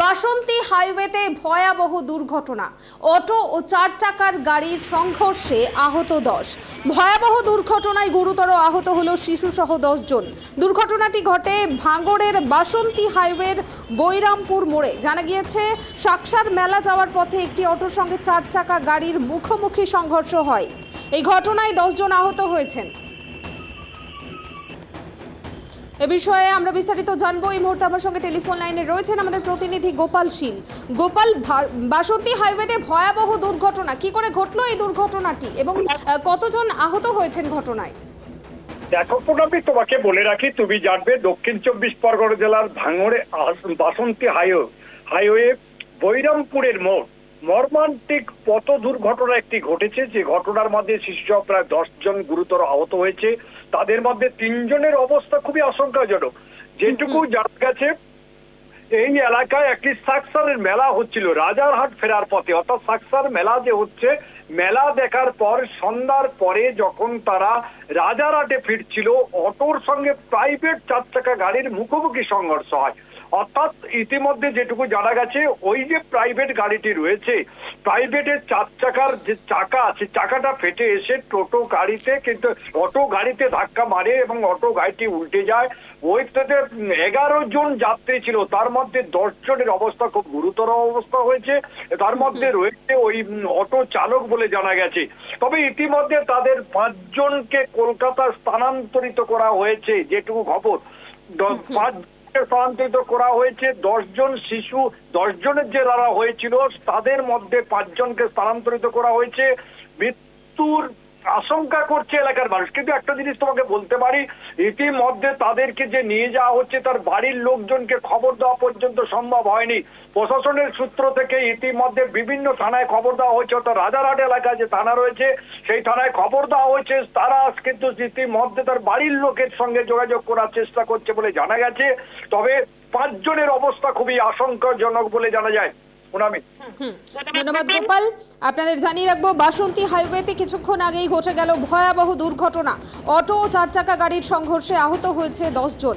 বাসন্তী হাইওয়েতে ভয়াবহ দুর্ঘটনা। অটো ও চার চাকার গাড়ির সংঘর্ষে আহত দশ। ভয়াবহ দুর্ঘটনায় গুরুতর আহত হল শিশুসহ দশ জন। দুর্ঘটনাটি ঘটে ভাঙড়ের বাসন্তী হাইওয়ের বৈরামপুর মোড়ে। জানা গিয়েছে, সাকসার মেলা যাওয়ার পথে একটি অটোর সঙ্গে চার চাকা গাড়ির মুখোমুখি সংঘর্ষ হয়। এই ঘটনায় দশজন আহত হয়েছেন। এ বিষয়ে আমরা বিস্তারিত জানব। এই মুহূর্তে আমার সঙ্গে টেলিফোন লাইনে রয়েছেন আমাদের প্রতিনিধি গোপাল শীল। গোপাল বাসন্তী হাইওয়েতে ভয়াবহ দুর্ঘটনা, কি করে ঘটলো এই দুর্ঘটনাটি এবং কতজন আহত হয়েছেন ঘটনায়? দেখো প্রণামী তোমাকে বলে রাখি, তুমি জানবে দক্ষিণ চব্বিশ পরগনা জেলার ভাঙড়ে বাসন্তী হাইওয়ে হাইওয়ে বৈরামপুরের মোড়। মর্মান্তিক পথ দুর্ঘটনা একটি ঘটেছে, যে ঘটনার মধ্যে শিশুসহ প্রায় দশ জন গুরুতর আহত হয়েছে। তাদের মধ্যে তিনজনের অবস্থা খুবই আশঙ্কাজনক। যেটুকু জানা গেছে এই এলাকায় একটি সাকসারের মেলা হচ্ছিল রাজারহাট ফেরার পথে। অর্থাৎ সাকসার মেলা যে হচ্ছে মেলা দেখার পর সন্ধ্যার পরে যখন তারা রাজারহাটে ফিরছিল অটোর সঙ্গে প্রাইভেট চার চাকা গাড়ির মুখোমুখি সংঘর্ষ হয়। অর্থাৎ ইতিমধ্যে যেটুকু জানা গেছে ওই যে প্রাইভেট গাড়িটি রয়েছে প্রাইভেটের চার চাকার যে চাকা আছে চাকাটা ফেটে এসে টোটো গাড়িতে কিন্তু অটো গাড়িতে ধাক্কা মারে এবং অটো গাড়িটি উল্টে যায়। ওইটাতে এগারো জন যাত্রী ছিল তার মধ্যে দশ জনের অবস্থা খুব গুরুতর অবস্থা হয়েছে। তার মধ্যে রয়েছে ওই অটো চালক বলে জানা গেছে। তবে ইতিমধ্যে তাদের পাঁচজনকে কলকাতা স্থানান্তরিত করা হয়েছে যেটুকু খবর। দ- স্থানান্তরিত করা হয়েছে, দশজন শিশু, দশজনের যে যারা হয়েছিল, তাদের মধ্যে পাঁচজনকে স্থানান্তরিত করা হয়েছে। মৃত্যুর আশঙ্কা করছে এলাকার মানুষ। কিন্তু একটা জিনিস তোমাকে বলতে পারি, ইতিমধ্যে তাদেরকে যে নিয়ে যাওয়া হচ্ছে, তার বাড়ির লোকজনকে খবর দেওয়া পর্যন্ত সম্ভব হয়নি। প্রশাসনের সূত্র থেকে ইতিমধ্যে বিভিন্ন থানায় খবর দেওয়া হয়েছে, অর্থাৎ রাজারহাট এলাকায় যে থানা রয়েছে, সেই থানায় খবর দেওয়া হয়েছে। তারা কিন্তু ইতিমধ্যে তার বাড়ির লোকের সঙ্গে যোগাযোগ করার চেষ্টা করছে বলে জানা গেছে। তবে পাঁচজনের অবস্থা খুবই আশঙ্কাজনক বলে জানা যায়। প্রণামী ধন্যবাদ গোপাল। আপনাদের জানিয়ে রাখব বাসন্তী হাইওয়েতে কিছুক্ষণ আগেই ঘটে গেল ভয়াবহ দুর্ঘটনা। অটো ও চার চাকা গাড়ির সংঘর্ষে আহত হয়েছে দশ জন।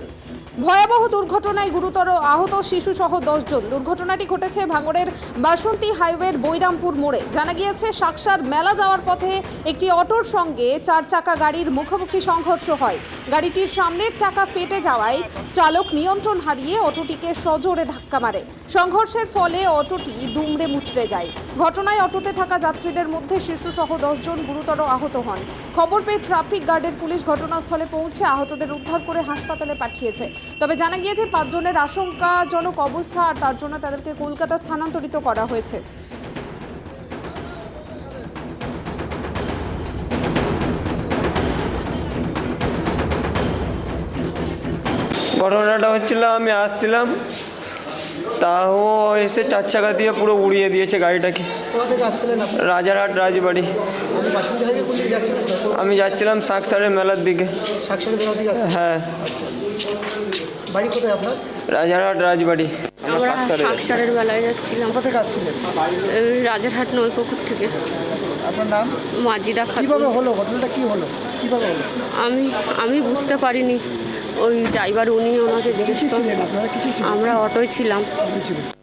ভয়াবহ দুর্ঘটনায় গুরুতর আহত শিশু সহ জন দুর্ঘটনাটি ঘটেছে ভাঙড়ের বাসন্তী হাইওয়ের বৈরামপুর মোড়ে। জানা গিয়েছে, সাকসার মেলা যাওয়ার পথে একটি অটোর সঙ্গে চার চাকা গাড়ির মুখোমুখি সংঘর্ষ হয়। গাড়িটির সামনের চাকা ফেটে যাওয়ায় চালক নিয়ন্ত্রণ হারিয়ে অটোটিকে সজোরে ধাক্কা মারে। সংঘর্ষের ফলে অটোটি দুমড়ে মুচড়ে যায়। ঘটনায় অটোতে থাকা যাত্রীদের মধ্যে শিশুসহ দশজন গুরুতর আহত হন। খবর পেয়ে ট্রাফিক গার্ডের পুলিশ ঘটনাস্থলে পৌঁছে আহতদের উদ্ধার করে হাসপাতালে পাঠিয়েছে। তবে জানা গিয়েছে পাঁচজনের আশঙ্কাজনক অবস্থা আর তার জন্য তাদেরকে কলকাতা স্থানান্তরিত করা হয়েছে। ঘটনাটা হচ্ছিল আমি আসছিলাম তাও এসে চার চাকা দিয়ে পুরো উড়িয়ে দিয়েছে গাড়িটাকে। কোথা থেকে আসছিলেন আপনি? রাজারহাট রাজবাড়ি? আমি যাচ্ছিলাম শাকসারের মেলার দিকে। হ্যাঁ। বাড়ি কোথায় আপনার? রাজারহাট রাজবাড়ি। আমরা শাকসারের বেলায় যাচ্ছিলাম। কোথা থেকে আসছিলেন? রাজারহাট নৈপুকুর থেকে। আপনার নাম? মাজিদা কীভাবে হলো? ঘটনাটা কি হলো? কীভাবে হলো? আমি আমি বুঝতে পারিনি। ওই ড্রাইভার উনি ওনাকে জিজ্ঞেস ছিলেন আমরা অটোয় ছিলাম।